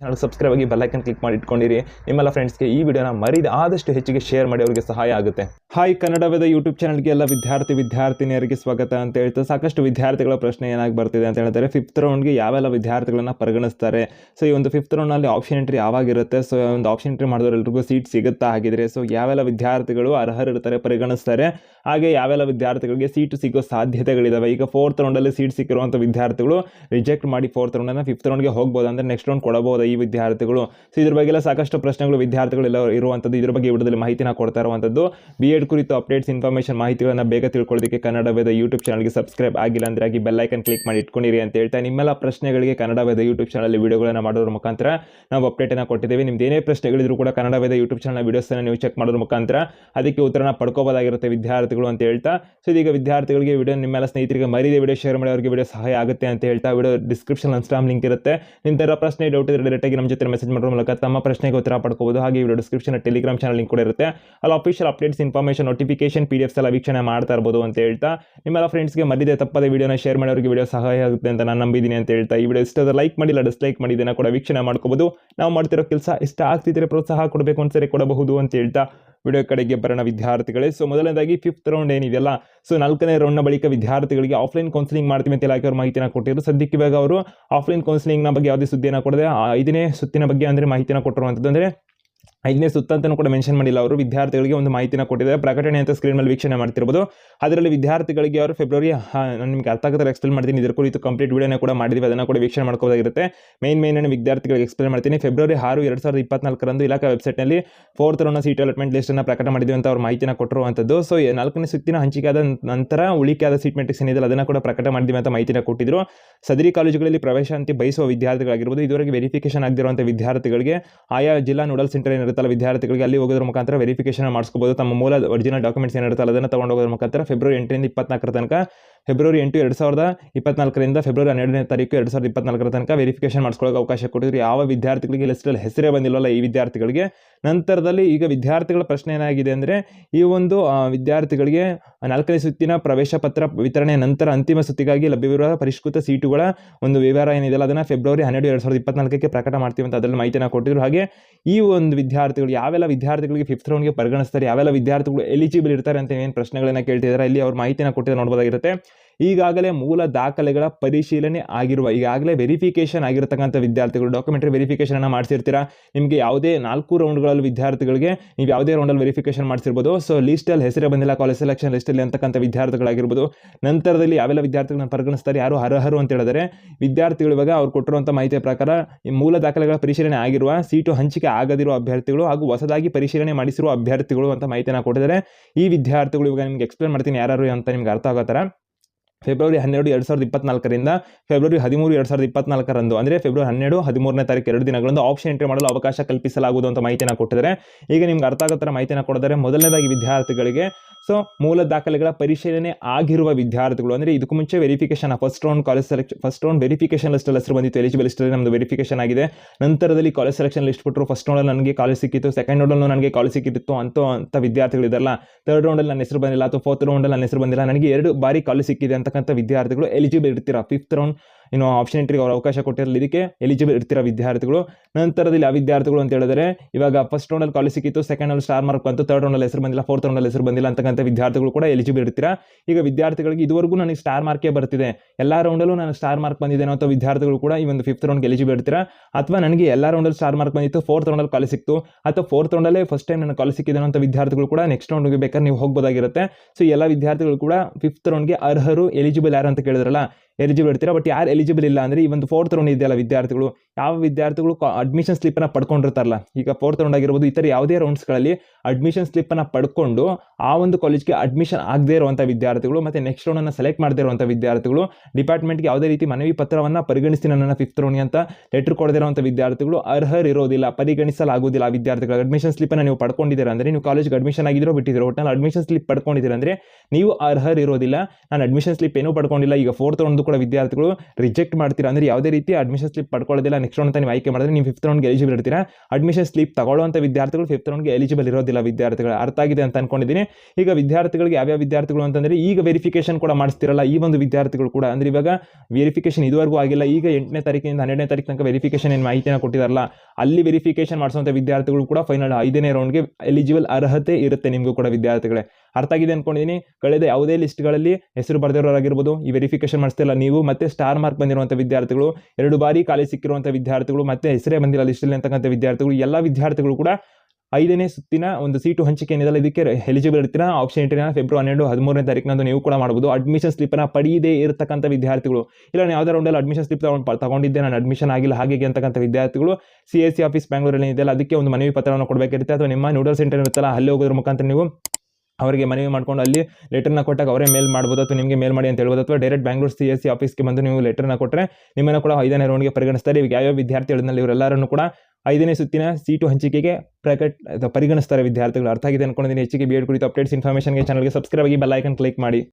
Channel subscribe ಆಗಿ bell icon click ಮಾಡಿ ಇಟ್ಕೊಂಡಿರಿ. ನಿಮ್ಮೆಲ್ಲ ಫ್ರೆಂಡ್ಸ್ಗೆ ಈ ವಿಡಿಯೋನ ಮರಿದ ಆದಷ್ಟು ಹೆಚ್ಚಿಗೆ ಶೇರ್ ಮಾಡಿ, ಅವರಿಗೆ ಸಹಾಯ ಆಗುತ್ತೆ. ಹಾಯ್ ಕನ್ನಡದ ಯೂಟ್ಯೂಬ್ ಚಾನಲ್ಗೆ ಎಲ್ಲ ವಿದ್ಯಾರ್ಥಿ ವಿದ್ಯಾರ್ಥಿನಿಯರಿಗೆ ಸ್ವಾಗತ ಅಂತ ಹೇಳ್ತಾ, ಸಾಕಷ್ಟು ವಿದ್ಯಾರ್ಥಿಗಳ ಪ್ರಶ್ನೆ ಏನಾಗಿ ಬರ್ತಿದೆ ಅಂತ ಹೇಳ್ತಾರೆ. ಫಿಫ್ತ್ ರೌಂಡ್ಗೆ ಯಾವೆಲ್ಲ ವಿದ್ಯಾರ್ಥಿಗಳನ್ನ ಪರಿಗಣಿಸ್ತಾರೆ? ಸೊ ಈ ಒಂದು ಫಿಫ್ತ್ ರೌಂಡ್ನಲ್ಲಿ ಆಪ್ಷನ್ ಎಂಟ್ರಿ ಯಾವಾಗಿರುತ್ತೆ ಸೊ ಒಂದು ಆಪ್ಷನ್ ಎಂಟ್ರಿ ಮಾಡಿದವರೆಲ್ರಿಗೂ ಸೀಟ್ ಸಿಗುತ್ತಾ ಹಾಗಿದ್ರೆ? ಸೊ ಯಾವೆಲ್ಲ ವಿದ್ಯಾರ್ಥಿಗಳು ಅರ್ಹರಿರ್ತಾರೆ ಪರಿಗಣಿಸ್ತಾರೆ? ಹಾಗೆ ಯಾವೆಲ್ಲ ವಿದ್ಯಾರ್ಥಿಗಳಿಗೆ ಸೀಟು ಸಿಗೋ ಸಾಧ್ಯತೆಗಳಿದಾವೆ? ಈಗ ಫೋರ್ತ್ ರೌಂಡಲ್ಲಿ ಸೀಟ್ ಸಿಕ್ಕಿರುವಂಥ ವಿದ್ಯಾರ್ಥಿಗಳು ರಿಜೆಕ್ಟ್ ಮಾಡಿ ಫೋರ್ತ್ ರೌಂಡನ್ನು ಫಿಫ್ತ್ ರೌಂಡ್ಗೆ ಹೋಗ್ಬೋದು? ಅಂದರೆ ನೆಕ್ಸ್ಟ್ ರೌಂಡ್ ಕೊಡಬಹುದು? ಈ ವಿದ್ಯಾರ್ಥಿಗಳು. ಸೊ ಇದ್ರ ಬಗ್ಗೆ ಎಲ್ಲ ಸಾಕಷ್ಟು ಪ್ರಶ್ನೆಗಳು ವಿದ್ಯಾರ್ಥಿಗಳು ಎಲ್ಲ ಇರುವಂಥದ್ದು. ಇದ್ರ ಬಗ್ಗೆ ವಿಡಿಯೋದಲ್ಲಿ ಮಾಹಿತಿನ ಕೊಡ್ತಾ ಇರುವಂಥದ್ದು. ಬಿ ಎಡ್ ಕುರಿತು ಅಪ್ಡೇಟ್ಸ್ ಇನ್ಫಾರ್ಮೇಷನ್ ಮಾಹಿತಿಗಳನ್ನು ಬೇಗ ತಿಳ್ಕೊಳ್ಳೋದಕ್ಕೆ ಕನ್ನಡ ವೇದ ಯೂಟ್ಯೂಬ್ ಚಾನಲ್ಗೆ ಸಬ್ಸ್ಕ್ರೈಬ್ ಆಗಿಲ್ಲ ಅಂದರೆ ಆಗಿ ಬೆಲ್ಲೈಕನ್ ಕ್ಲಿಕ್ ಮಾಡಿ ಇಟ್ಕೊಂಡಿರಿ ಅಂತ ಹೇಳ್ತಾ ನಿಮ್ಮೆಲ್ಲ ಪ್ರಶ್ನೆಗಳಿಗೆ ಕನ್ನಡ ವೇದ ಯೂಟ್ಯೂಬ್ ಚಾನಲ್ ವಿಡಿಯೋಗಳನ್ನು ಮಾಡೋದ್ರ ಮುಖಾಂತರ ನಾವು ಅಪ್ಡೇಟನ್ನು ಕೊಟ್ಟಿದ್ದೇವೆ. ನಿಮ್ದು ಏನೇ ಪ್ರಶ್ನೆಗಳಿದ್ರು ಕೂಡ ಕನ್ನಡ ವೇದ ಯೂಟ್ಯೂಬ್ ಚಾನಲ್ ವೀಡಿಯೋಸನ್ನು ನೀವು ಚೆಕ್ ಮಾಡೋದ್ರ ಮುಖಾಂತರ ಅದಕ್ಕೆ ಉತ್ತರನ ಪಡ್ಕೋಬೋದಾಗಿರುತ್ತೆ ವಿದ್ಯಾರ್ಥಿಗಳು ಅಂತ ಹೇಳ್ತಾ. ಸೊ ಇದೀಗ ವಿದ್ಯಾರ್ಥಿಗಳಿಗೆ ವಿಡಿಯೋ ನಿಮ್ಮೆಲ್ಲ ಸ್ನೇಹಿತರಿಗೆ ಮರೀದೆ ವಿಡಿಯೋ ಶೇರ್ ಮಾಡಿ ಅವರಿಗೆ ವಿಡಿಯೋ ಸಹಾಯ ಆಗುತ್ತೆ ಅಂತ ಹೇಳ್ತಾ. ವಿಡಿಯೋ ಡಿಸ್ಕ್ರಿಪ್ಷನ್ ಇನ್ಸ್ಟಾಮ್ ಲಿಂಕ್ ಇರುತ್ತೆ. ನಿಮ್ಮ ಪ್ರಶ್ನೆ ಡೌಟ್ ಇದ್ರೆ ಡೈರೆಕ್ಟಾಗಿ ನಮ್ಮ ಜೊತೆ ಮೆಸೇಜ್ ಮಾಡೋದ್ರ ಮೂಲಕ ತಮ್ಮ ಪ್ರಶ್ನೆಗೆ ಉತ್ತರ ಪಡ್ಕೋಬಹುದು ಹಾಗೆ video description Telegram channel link ಕೂಡ ಇರುತ್ತೆ. ಅಲ್ಲಿ official updates information notification P D Fs ಎಲ್ಲ ವೀಕ್ಷಣೆ ಮಾಡ್ತಾ ಇರ್ಬೋದು ಅಂತ ಹೇಳ್ತಾ, ನಿಮ್ಮೆಲ್ಲ ಫ್ರೆಂಡ್ಸ್ಗೆ ಮರಿದೆ ತಪ್ಪದ ವಿಡಿಯೋನ ಶೇರ್ ಮಾಡಿ ಅವರಿಗೆ ವಿಡಿಯೋ ಸಹಾಯ ಆಗುತ್ತೆ ಅಂತ ನಾನು ನಂಬಿದ್ದೀನಿ ಅಂತ ಹೇಳ್ತಾ, ಈ ವಿಡಿಯೋ ಇಷ್ಟ ಲೈಕ್ ಮಾಡಿಲ್ಲ ಡಿಸ್ಲೈಕ್ ಮಾಡಿ, ಇದನ್ನ ಕೂಡ ವೀಕ್ಷಣೆ ಮಾಡ್ಕೋಬಹುದು ನಾವು ಮಾಡ್ತಿರೋ ಕೆಲಸ ಇಷ್ಟ ಆಗ್ತಿದ್ರೆ ಪ್ರೋತ್ಸಾಹ ಕೊಡಬೇಕು ಅನ್ಸರಿ ಕೊಡಬಹುದು ಅಂತ ಹೇಳ್ತಾ ವಿಡಿಯೋ ಕಡೆಗೆ ಬರೋಣ ವಿದ್ಯಾರ್ಥಿಗಳೇ. ಸೊ ಮೊದಲನೇದಾಗಿ ಫಿಫ್ತ್ ರೌಂಡ್ ಏನಿದೆಯಲ್ಲ ಸೊ ನಾಲ್ಕನೇ ರೌಂಡ್ನ ಬಳಿಕ ವಿದ್ಯಾರ್ಥಿಗಳಿಗೆ ಆಫ್ಲೈನ್ ಕೌನ್ಸಿಲಿಂಗ್ ಮಾಡ್ತೀವಿ ಅಂತ ಇಲಾಖೆಯವರು ಮಾಹಿತಿನ ಕೊಟ್ಟಿದ್ರು. ಸದ್ಯಕ್ಕೆ ಇವಾಗ ಅವರು ಆಫ್ಲೈನ್ ಕೌನ್ಸಿಲಿಂಗ್ನ ಬಗ್ಗೆ ಯಾವುದೇ ಸುದ್ದಿಯನ್ನು ಕೊಡದೆ, ಆ ಐದನೇ ಸುತ್ತಿನ ಬಗ್ಗೆ ಅಂದರೆ ಮಾಹಿತಿನ ಕೊಟ್ಟಿರುವಂಥದ್ದು ಅಂದರೆ ಐದನೇ ಸುತ್ತಂತನೂ ಕೂಡ ಮೆನ್ಷನ್ ಮಾಡಿಲ್ಲ ಅವರು. ವಿದ್ಯಾರ್ಥಿಗಳಿಗೆ ಒಂದು ಮಾಹಿತಿನ ಕೊಟ್ಟಿದ್ದಾರೆ. ಪ್ರಕಟಣೆ ಅಂತ ಸ್ಕ್ರೀನ್ ಮೇಲೆ ವೀಕ್ಷಣೆ ಮಾಡ್ತಿರ್ಬೋದು. ಅದರಲ್ಲಿ ವಿದ್ಯಾರ್ಥಿಗಳಿಗೆ ಅವರು ಫೆಬ್ರವರಿ ನಾನು ನಿಮಗೆ ಅರ್ಥ ಆಗುತ್ತೆ ಎಕ್ಸ್ಪ್ಲೇನ್ ಮಾಡ್ತೀನಿ. ಇದರ ಕುರಿತು ಕಂಪ್ಲೀಟ್ ವಿಡಿಯೋನ ಕೂಡ ಮಾಡಿದ್ವಿ. ಅದನ್ನು ಕೂಡ ವೀಕ್ಷಣೆ ಮಾಡ್ಕೋದಾಗಿರುತ್ತೆ. ಮೇನ್ ಮೇನ್ ವಿದ್ಯಾರ್ಥಿಗಳಿಗೆ ಎಕ್ಸ್ಪ್ಲೇನ್ ಮಾಡ್ತೀನಿ. ಫೆಬ್ರವರಿ ಆರು, ಎರಡು ಸಾವಿರದ ಇಪ್ಪತ್ನಾಲ್ಕರಂದು ಇಲಾಖಾ ವೆಬ್ಸೈಟ್ನಲ್ಲಿ ಫೋರ್ತ್ ರೌಂಡ್ ಸೀಟ್ ಅಲಾಟ್ಮೆಂಟ್ ಲಿಸ್ಟನ್ನು ಪ್ರಕಟ ಮಾಡಿದ್ವಿ ಅಂತ ಅವ್ರು ಮಾಹಿತಿನ ಕೊಟ್ಟಿರುವಂಥದ್ದು. ಸೊ ನಾಲ್ಕನೇ ಸುತ್ತಿನ ಹಂಚಿಕೆ ಆದ ನಂತರ ಉಳಿಕೆಯಾದ ಸೀಟ್ ಮೆಟ್ರಿಕ್ಸ್ ಏನಿದೆ ಅದನ್ನು ಕೂಡ ಪ್ರಕಟ ಮಾಡಿದ್ವಿ ಅಂತ ಮಾಹಿತಿನ ಕೊಟ್ಟಿದ್ರು. ಸದರಿ ಕಾಲೇಜುಗಳಲ್ಲಿ ಪ್ರವೇಶ ಪ್ರವೇಶಾಂತಿ ಬಯಸುವ ವಿದ್ಯಾರ್ಥಿಗಳಾಗಿರ್ಬೋದು. ಇದುವರೆಗೆ ವೆರಿಫಿಕೇಶನ್ ಆಗಿರುವಂಥ ವಿದ್ಯಾರ್ಥಿಗಳಿಗೆ ಆಯಾ ಜಿಲ್ಲಾ ನೋಡಲ್ ಸೆಂಟರ್ ಏನಿರುತ್ತಲ್ಲ ವಿದ್ಯಾರ್ಥಿಗಳಿಗೆ ಅಲ್ಲಿ ಹೋಗೋದ್ರ ಮುಖಾಂತರ ವೆರಿಫಿಕೇಶನ್ ಮಾಡಿಸ್ಕೋಬೋದು. ತಮ್ಮ ಮೂಲ ಒರಿಜಿನಲ್ ಡಾಕ್ಯುಮೆಂಟ್ಸ್ ಏನಿರುತ್ತಲ್ಲ ಅದನ್ನು ತಗೊಂಡು ಹೋಗೋದ್ರ ಮುಖಾಂತರ ಫೆಬ್ರವರಿ ಎಂಟರಿಂದ ಇಪ್ಪತ್ನಾಲ್ಕರ ತನಕ ಫೆಬ್ರವರಿ ಎಂಟು ಎರಡು ಸಾವಿರದ ಇಪ್ಪತ್ನಾಲ್ಕರಿಂದ ಫೆಬ್ರವರಿ ಹನ್ನೆರಡನೇ ತಾರೀಕು ಎರಡು ಸಾವಿರದ ಇಪ್ಪತ್ನಾಲ್ಕರ ತನಕ ವೆರಿಫಿಕೇಷನ್ ಮಾಡಿಸ್ಕೊಳ್ಳೋಕೆ ಅವಕಾಶ ಕೊಟ್ಟಿದ್ರು. ಯಾವ ವಿದ್ಯಾರ್ಥಿಗಳಿಗೆ ಲಿಸ್ಟಲ್ಲಿ ಹೆಸರೇ ಬಂದಿಲ್ಲವಲ್ಲ ಈ ವಿದ್ಯಾರ್ಥಿಗಳಿಗೆ? ನಂತರದಲ್ಲಿ ಈಗ ವಿದ್ಯಾರ್ಥಿಗಳ ಪ್ರಶ್ನೆ ಏನಾಗಿದೆ ಅಂದರೆ, ಈ ಒಂದು ವಿದ್ಯಾರ್ಥಿಗಳಿಗೆ ನಾಲ್ಕನೇ ಸುತ್ತಿನ ಪ್ರವೇಶ ಪತ್ರ ವಿತರಣೆ ನಂತರ ಅಂತಿಮ ಸುತ್ತಿಗಾಗಿ ಲಭ್ಯವಿರುವ ಪರಿಷ್ಕೃತ ಸೀಟುಗಳ ಒಂದು ವಿವರ ಏನಿದೆಯಲ್ಲ ಅದನ್ನು ಫೆಬ್ರವರಿ ಹನ್ನೆರಡು ಎರಡು ಸಾವಿರದ ಇಪ್ಪತ್ನಾಲ್ಕಕ್ಕೆ ಪ್ರಕಟ ಮಾಡ್ತೀವಿ ಅಂತ ಅದರಲ್ಲಿ ಮಾಹಿತಿನ ಕೊಟ್ಟಿದ್ರು. ಹಾಗೆ ಈ ಒಂದು ವಿದ್ಯಾರ್ಥಿಗಳು, ಯಾವೆಲ್ಲ ವಿದ್ಯಾರ್ಥಿಗಳಿಗೆ ಫಿಫ್ತ್ ರೌಂಡ್ಗೆ ಪರಿಗಣಿಸ್ತಾರೆ, ಯಾವೆಲ್ಲ ವಿದ್ಯಾರ್ಥಿಗಳು ಎಲಿಜಿಬಲ್ ಇರ್ತಾರೆ ಅಂತ ಏನು ಪ್ರಶ್ನೆಗಳನ್ನ ಕೇಳ್ತಿದ್ದಾರೆ ಇಲ್ಲಿ ಅವ್ರ ಮಾಹಿತಿನ ಕೊಟ್ಟಿದ್ದಾರೆ ನೋಡ್ಬೋದಾಗಿರುತ್ತೆ. ಈಗಾಗಲೇ ಮೂಲ ದಾಖಲೆಗಳ ಪರಿಶೀಲನೆ ಆಗಿರುವ, ಈಗಾಗಲೇ ವೆರಿಫಿಕೇಶನ್ ಆಗಿರತಕ್ಕಂಥ ವಿದ್ಯಾರ್ಥಿಗಳು ಡಾಕ್ಯುಮೆಂಟ್ರಿ ವೆರಿಫಿಕೇಶನ್ ಅನ್ನು ಮಾಡಿಸಿರ್ತೀರಾ? ನಿಮಗೆ ಯಾವುದೇ ನಾಲ್ಕು ರೌಂಡ್ಗಳಲ್ಲಿ ವಿದ್ಯಾರ್ಥಿಗಳಿಗೆ ನೀವು ಯಾವುದೇ ರೌಂಡಲ್ಲಿ ವೆರಿಫಿಕೇಶನ್ ಮಾಡಿಸಿರ್ಬೋದು. ಸೊ ಲೀಸ್ಟಲ್ಲಿ ಹೆಸರೇ ಬಂದಿಲ್ಲ ಕಾಲೇಜ್ ಸೆಲೆಕ್ಷನ್ ಲಿಸ್ಟಲ್ಲಿ ಅಂತಕ್ಕಂಥ ವಿದ್ಯಾರ್ಥಿಗಳಾಗಿರ್ಬೋದು. ನಂತರದಲ್ಲಿ ಯಾವೆಲ್ಲ ವಿದ್ಯಾರ್ಥಿಗಳನ್ನ ಪರಿಗಣಿಸ್ತಾರೆ, ಯಾರು ಅರ್ಹರು ಅಂತ ಹೇಳಿದರೆ, ವಿದ್ಯಾರ್ಥಿಗಳು ಇವಾಗ ಅವ್ರು ಕೊಟ್ಟಿರುವಂಥ ಮಾಹಿತಿಯ ಪ್ರಕಾರ ಈ ಮೂಲ ದಾಖಲೆಗಳ ಪರಿಶೀಲನೆ ಆಗಿರುವ, ಸೀಟು ಹಂಚಿಕೆ ಆಗದಿರುವ ಅಭ್ಯರ್ಥಿಗಳು ಹಾಗೂ ಹೊಸದಾಗಿ ಪರಿಶೀಲನೆ ಮಾಡಿಸಿರುವ ಅಭ್ಯರ್ಥಿಗಳು ಅಂತ ಮಾಹಿತಿಯನ್ನು ಕೊಟ್ಟಿದ್ದಾರೆ. ಈ ವಿದ್ಯಾರ್ಥಿಗಳು ಇವಾಗ ನಿಮ್ಗೆ ಎಕ್ಸ್ಪ್ಲೇನ್ ಮಾಡ್ತೀನಿ ಯಾರು ಅಂತ ನಿಮ್ಗೆ ಅರ್ಥ ಆಗೋ ಫೆಬ್ರವರಿ ಹನ್ನೆರಡು ಎರಡು ಸಾವಿರದ ಇಪ್ಪತ್ನಾಲ್ಕರಿಂದ ಫೆಬ್ರವರಿ ಹದಿಮೂರು ಎರಡು ಸಾವಿರದ ಇಪ್ಪತ್ನಾಲ್ಕರಂದು, ಅಂದರೆ ಫೆಬ್ರವರಿ ಹನ್ನೆರಡು, ಹದಿಮೂರನೇ ತಾರೀಕು ಎರಡು ದಿನಗಳಂದು ಆಪ್ಷನ್ ಎಂಟ್ರಿ ಮಾಡಲು ಅವಕಾಶ ಕಲ್ಪಿಸಲಾಗುವುದು ಅಂತ ಮಾಹಿತಿಯನ್ನು ಕೊಟ್ಟಿದ್ದಾರೆ. ಈಗ ನಿಮ್ಗೆ ಅರ್ಥ ಆಗೋ ಥರ ಮಾಹಿತಿಯನ್ನು ಕೊಡಿದರೆ ಮೊದಲನೇದಾಗಿ ವಿದ್ಯಾರ್ಥಿಗಳಿಗೆ ಸೊ ಮೂಲ ದಾಖಲೆಗಳ ಪರಿಶೀಲನೆ ಆಗಿರುವ ವಿದ್ಯಾರ್ಥಿಗಳು. ಅಂದರೆ ಇದಕ್ಕೂ ಮುಂಚೆ verification first round college selection first round verification list ಹೆಸರು ಬಂದಿತ್ತು. ಎಲಿಜಿಬಲ್ ಲಿಸ್ಟಲ್ಲಿ ನಮ್ಮದು ವೆರಿಫಿಕೇಶನ್ ಆಗಿದೆ. ನಂತರದಲ್ಲಿ ಕಾಲೇಜ್ ಸೆಲೆಕ್ಷನ್ ಲಿಸ್ಟ್ ಬಿಟ್ಟರು ಫಸ್ಟ್ ರೌಂಡಲ್ಲಿ ನನಗೆ ಕಾಲೇಜ್ ಸಿಕ್ಕಿತ್ತು. ಸೆಕೆಂಡ್ ರೌಂಡಲ್ಲೂ ನನಗೆ ಕಾಲೇಜ್ ಸಿಕ್ಕಿತ್ತು ಅಂತ ಅಂತ ವಿದ್ಯಾರ್ಥಿಗಳಿದಾರಲ್ಲ ತರ್ಡ್ ರೌಂಡಲ್ಲಿ ನನ್ನ ಹೆಸರು ಬಂದಿಲ್ಲ, ಅಥವಾ ಫೋರ್ತ್ ರೌಂಡಲ್ಲಿ ನನ್ನ ಹೆಸರು ಬಂದಿಲ್ಲ, ನನಗೆ ಎರಡು ಬಾರಿ ಕಾಲೇಜ್ ಸಿಕ್ಕಿದೆ ಅಂತಕ್ಕಂಥ ವಿದ್ಯಾರ್ಥಿಗಳು ಎಲಿಜಿಬಲ್ ಇರ್ತೀರಾ? ಫಿಫ್ತ್ ರೌಂಡ್ ಇನ್ನು ಆಪ್ಷನ್ ಎಂಟ್ರಿಗೆ ಅವರು ಅವಕಾಶ ಕೊಟ್ಟಿರಲಿ. ಇದಕ್ಕೆ ಎಲಿಜಿಬಲ್ ಇರ್ತೀರ ವಿದ್ಯಾರ್ಥಿಗಳು? ನಂತರದಲ್ಲಿ ಆ ವಿದ್ಯಾರ್ಥಿಗಳು ಅಂತ ಹೇಳಿದ್ರೆ, ಇವಾಗ ಫಸ್ಟ್ ರೌಂಡಲ್ಲಿ ಕಾಲೇಜ್ ಸಿಕ್ಕಿತ್ತು ಸೆಕೆಂಡ್ ಅಲ್ಲಿ ಸ್ಟಾರ್ ಮಾರ್ಕ್ ಬಂತು ಥರ್ಡ್ ರೌಂಡಲ್ಲಿ ಹೆಸರು ಬಂದಿಲ್ಲ ಫೋರ್ತ್ ರೌಂಡಲ್ಲಿ ಹೆಸರು ಬಂದಿಲ್ಲ ಅಂತಕ್ಕಂಥ ವಿದ್ಯಾರ್ಥಿಗಳು ಕೂಡ ಎಲಿಜಿಬಲ್ ಇರ್ತೀರಾ? ಈಗ ವಿದ್ಯಾರ್ಥಿಗಳಿಗೆ ಇದುವರೆಗೂ ನನಗೆ ಸ್ಟಾರ್ ಮಾರ್ಕೇ ಬರ್ತಿದೆ. ಎಲ್ಲ ರೌಂಡಲ್ಲೂ ನಾನು ಸ್ಟಾರ್ ಮಾರ್ಕ್ ಬಂದಿದೆ ಅಂತ ವಿದ್ಯಾರ್ಥಿಗಳು ಕೂಡ ಈ ಒಂದು ಫಿಫ್ತ್ ರೌಂಡ್ಗೆ ಎಲಿಜಿಬಲ್ ಇರ್ತೀರಾ? ಅಥವಾ ನನಗೆ ಎಲ್ಲ ರೌಂಡಲ್ಲಿ ಸ್ಟಾರ್ ಮಾರ್ಕ್ ಬಂದಿತ್ತು ಫೋರ್ತ್ ರೌಂಡಲ್ಲಿ ಕಾಲೇಜ್ ಸಿಕ್ತು, ಅಥವಾ ಫೋರ್ತ್ ರೌಂಡಲ್ಲೇ ಫಸ್ಟ್ ಟೈಮ್ ನನ್ನ ಕಾಲೇಜ್ ಸಿಕ್ಕಿದೆ ಅಂತ ವಿದ್ಯಾರ್ಥಿಗಳು ಕೂಡ ನೆಕ್ಸ್ಟ್ ರೌಂಡ್ಗೆ ಬೇಕಾದ್ರೆ ನೀವು ಹೋಗ್ಬೋದಾಗಿರುತ್ತೆ. ಸೊ ಎಲ್ಲ ವಿದ್ಯಾರ್ಥಿಗಳು ಕೂಡ ಫಿಫ್ತ್ ರೌಂಡ್ಗೆ ಅರ್ಹರು ಎಲಿಜಿಬಲ್ ಯಾರು ಅಂತ ಕೇಳಿದ್ರಲ್ಲ ಎಲಿಜಿಬಲ್ ಇರ್ತೀರಾ? ಬಟ್ ಯಾರು ಎಲಿಜಿಬಲ್ ಇಲ್ಲ ಅಂದರೆ ಈ ಒಂದು ಫೋರ್ತ್ ರೌಂಡ್ ಇದೆಯಲ್ಲ ವಿದ್ಯಾರ್ಥಿಗಳು. ಯಾವ ವಿದ್ಯಾರ್ಥಿಗಳು ಅಡ್ಮಿಷನ್ ಸ್ಲಿಪ್ಪನ್ನು ಪಡ್ಕೊಂಡಿರ್ತಾರಲ್ಲ? ಈಗ ಫೋರ್ತ್ ರೌಂಡ್ ಆಗಿರ್ಬೋದು ಇತರ ಯಾವುದೇ ರೌಂಡ್ಸ್ಗಳಲ್ಲಿ ಅಡ್ಮಿಷನ್ ಸ್ಲಿಪ್ಪನ್ನು ಪಡ್ಕೊಂಡು ಆ ಒಂದು ಕಾಲೇಜ್ಗೆ ಅಡ್ಮಿಷನ್ ಆಗದೇ ಇರುವಂಥ ವಿದ್ಯಾರ್ಥಿಗಳು ಮತ್ತು ನೆಕ್ಸ್ಟ್ ರೌಂಡನ್ನು ಸೆಲೆಕ್ಟ್ ಮಾಡದೇ ಇರುವಂಥ ವಿದ್ಯಾರ್ಥಿಗಳು ಡಿಪಾರ್ಟ್ಮೆಂಟ್ಗೆ ಯಾವುದೇ ರೀತಿ ಮನವಿ ಪತ್ರವನ್ನು ಪರಿಗಣಿಸ್ತೀನಿ ನನ್ನ ಫಿಫ್ತ್ ರೌಂಡ್ಗೆ ಅಂತ ಲೆಟರ್ ಕೊಡದಿರುವಂಥ ವಿದ್ಯಾರ್ಥಿಗಳು ಅರ್ಹರಿರೋದಿಲ್ಲ ಪರಿಗಣಿಸಲಾಗುವುದಿಲ್ಲ ಆ ವಿದ್ಯಾರ್ಥಿಗಳು ಅಡ್ಮಿಷನ್ ಸ್ಲಿಪ್ಪನ್ನು ನೀವು ಪಡ್ಕೊಂಡಿದ್ದೀರಾ ಅಂದರೆ ನೀವು ಕಾಲೇಜ್ಗೆ ಅಡ್ಮಿಷನ್ ಆಗಿರೋ ಬಿಟ್ಟಿದ್ದೀರೋ. ಒಟ್ಟಿನಲ್ಲಿ ಅಡ್ಮಿಷನ್ ಸ್ಲಿಪ್ ಪಡ್ಕೊಂಡಿದ್ದೀರಾ ಅಂದರೆ ನೀವು ಅರ್ಹರಿರೋದಿಲ್ಲ ನಾನು ಅಡ್ಮಿಷನ್ ಸ್ಲಿಪ್ ಏನೂ ಪಡ್ಕೊಂಡಿಲ್ಲ. ಈಗ ಫೋರ್ತ್ ರೌಂಡ್ ಕೂಡ ವಿದ್ಯಾರ್ಥಿಗಳು ರಿಜೆಕ್ಟ್ ಮಾಡ್ತೀರಾ? ಅಂದರೆ ಯಾವುದೇ ರೀತಿ ಅಡ್ಮಿಷನ್ ಸ್ಲಿಪ್ ಪಡ್ಕೊಳ್ಳೋದಿಲ್ಲ. ನೆಕ್ಸ್ಟ್ ರೌಂಡ್ ನೀವು ಆಯ್ಕೆ ಮಾಡಿದ್ರೆ ನೀವು ಫಿಫ್ತ್ ರೌಂಡ್ಗೆ ಎಲಿಜಿಬಲ್ ಇರ್ತೀರಾ? ಅಡ್ಮಿಷನ್ ಸ್ಲಿಪ್ ತಗೊಳ್ಳುವಂಥ ವಿದ್ಯಾರ್ಥಿಗಳು ಫಿಫ್ತ್ ರೌಂಡ್ಗೆ ಎಲಿಜಿಬಲ್ ಇರೋದಿಲ್ಲ ವಿದ್ಯಾರ್ಥಿಗಳು. ಅರ್ಥ ಆಗಿದೆ ಅಂತ ಅನ್ಕೊಂಡಿದ್ದೀನಿ ಈಗ ವಿದ್ಯಾರ್ಥಿಗಳಿಗೆ ಯಾವ್ಯಾವ ವಿದ್ಯಾರ್ಥಿಗಳು ಅಂತಂದರೆ ಈಗ ವೆರಿಫಿಕೇಶನ್ ಕೂಡ ಮಾಡಿಸ್ತಿರಲ್ಲ ಈ ಒಂದು ವಿದ್ಯಾರ್ಥಿಗಳು ಕೂಡ. ಅಂದರೆ ಇವಾಗ ವೆರಿಫಿಕೇಶನ್ ಇದುವರೆಗೂ ಆಗಿಲ್ಲ. ಈಗ ಎಂಟನೇ ತಾರೀಕಿನಿಂದ ಹನ್ನೆರಡನೇ ತಾರೀಕು ತನಕ ವೆರಿಫಿಕೇಶನ್ ಏನು ಮಾಹಿತಿನ ಕೊಟ್ಟಿದಾರಲ್ಲ, ಅಲ್ಲಿ ವೆರಿಫಿಕೇಶನ್ ಮಾಡಿಸುವಂಥ ವಿದ್ಯಾರ್ಥಿಗಳು ಕೂಡ ಫೈನಲ್ ಐದನೇ ರೌಂಡ್ಗೆ ಎಲಿಜಿಬಲ್ ಅರ್ಹತೆ ಇರುತ್ತೆ ನಿಮಗೂ ಕೂಡ ವಿದ್ಯಾರ್ಥಿಗಳೇ. ಅರ್ಥ ಆಗಿದೆ ಅನ್ಕೊಂಡಿದ್ದೀನಿ ಕಳೆದ ಯಾವುದೇ ಲಿಸ್ಟ್ಗಳಲ್ಲಿ ಹೆಸರು ಬರೆದಿರೋರಾಗಿರ್ಬೋದು, ಈ ವೆರಿಫಿಕೇಶನ್ ಮಾಡಿಸ್ತಿಲ್ಲ ನೀವು, ಮತ್ತೆ ಸ್ಟಾರ್ ಮಾರ್ಕ್ ಬಂದಿರುವಂಥ ವಿದ್ಯಾರ್ಥಿಗಳು, ಎರಡು ಬಾರಿ ಖಾಲಿ ಸಿಕ್ಕಿರುವಂಥ ವಿದ್ಯಾರ್ಥಿಗಳು, ಮತ್ತೆ ಹೆಸರೇ ಬಂದಿಲ್ಲ ಲಿಸ್ಟಲ್ಲಿ ಅಂತಕ್ಕಂಥ ವಿದ್ಯಾರ್ಥಿಗಳು, ಎಲ್ಲ ವಿದ್ಯಾರ್ಥಿಗಳು ಕೂಡ ಐದನೇ ಸುತ್ತಿನ ಒಂದು ಸೀಟು ಹಂಚಿಕೆ ಏನಿದೆಲ್ಲ ಇದಕ್ಕೆ ಎಲಿಜಿಬಲ್ ಇರ್ತೀರ? ಆಪ್ಷನ್ ಎಂಟ್ರಿನ ಫೆಬ್ರವರಿ ಹನ್ನೆರಡು, ಹದಿಮೂರನೇ ತಾರೀಕಿನಂದು ನೀವು ಕೂಡ ಮಾಡ್ಬೋದು. ಅಡ್ಮಿಷನ್ ಸ್ಲಿಪ್ನ ಪಡೆಯದೇ ಇರತಕ್ಕಂಥ ವಿದ್ಯಾರ್ಥಿಗಳು. ಇಲ್ಲ, ನಾನು ಯಾವುದೇ ರೌಂಡಲ್ಲಿ ಅಡ್ಮಿಷನ್ ಸ್ಲಿಪ್ ತಗೊಂಡು ತಗೊಂಡಿದ್ದೆ, ನಾನು ಅಡ್ಮಿಷನ್ ಆಗಿಲ್ಲ ಹಾಗೆ ಅಂತಕ್ಕಂಥ ವಿದ್ಯಾರ್ಥಿಗಳು ಸಿ ಎಸ್ ಸಿ ಆಫೀಸ್ ಬ್ಯಾಂಗ್ಳೂರಲ್ಲಿ ಇದೆಯಲ್ಲ ಅದಕ್ಕೆ ಒಂದು ಮನವಿ ಪತ್ರವನ್ನು ಕೊಡಬೇಕಿರುತ್ತೆ ಅಥವಾ ನಿಮ್ಮ ನೂಡಲ್ ಸೆಂಟರ್ ಇರುತ್ತಲ್ಲ, ಅಲ್ಲಿ ಹೋಗೋದ್ರ ಮುಖಾಂತರ ನೀವು ಅವರಿಗೆ ಮನವಿ ಮಾಡ್ಕೊಂಡು ಅಲ್ಲಿ ಲೆಟರ್ನ ಕೊಟ್ಟಾಗ ಅವರೇ ಮೇಲ್ ಮಾಡ್ಬೋದು ಅಥವಾ ನಿಮಗೆ ಮೇಲ್ ಮಾಡಿ ಅಂತ ಹೇಳ್ಬೋದು ಅಥವಾ direct Bangalore C S C ಆಫೀಸ್ಗೆ ಬಂದು ನೀವು ಲೆಟರ್ನ ಕೊಟ್ಟರೆ ನಿಮ್ಮನ್ನು ಕೂಡ ಐದನೇ ರೌಂಡ್ಗೆ ಪರಿಗಣಿಸ್ತಾರೆ. ಈಗ ಯಾವ ವಿದ್ಯಾರ್ಥಿಗಳಲ್ಲಿ ಇವರೆಲ್ಲರನ್ನು ಕೂಡ ಐದನೇ ಸುತ್ತಿನ ಸೀಟು ಹಂಚಿಕೆಗೆ ಪ್ರಕಟ್ ಪರಿಗಣಿಸ್ತಾರೆ ವಿದ್ಯಾರ್ಥಿಗಳು. ಅರ್ಥ ಆಗಿದೆ ಅನ್ಕೊಂಡಿದ್ದೀನಿ. ಹೆಚ್ಚಿಗೆ ಬಿ ಎಡ್ ಕುರಿತು ಅಪ್ಡೇಟ್ಸ್ ಇನ್ಫಾರ್ಮೇಷನ್ಗೆ ಚಾನಲ್ಗೆ ಸಬ್ಸ್ಕ್ರೈಬ್ ಆಗಿ ಬೆಲ್ ಐಕನ್ ಕ್ಲಿಕ್ ಮಾಡಿ.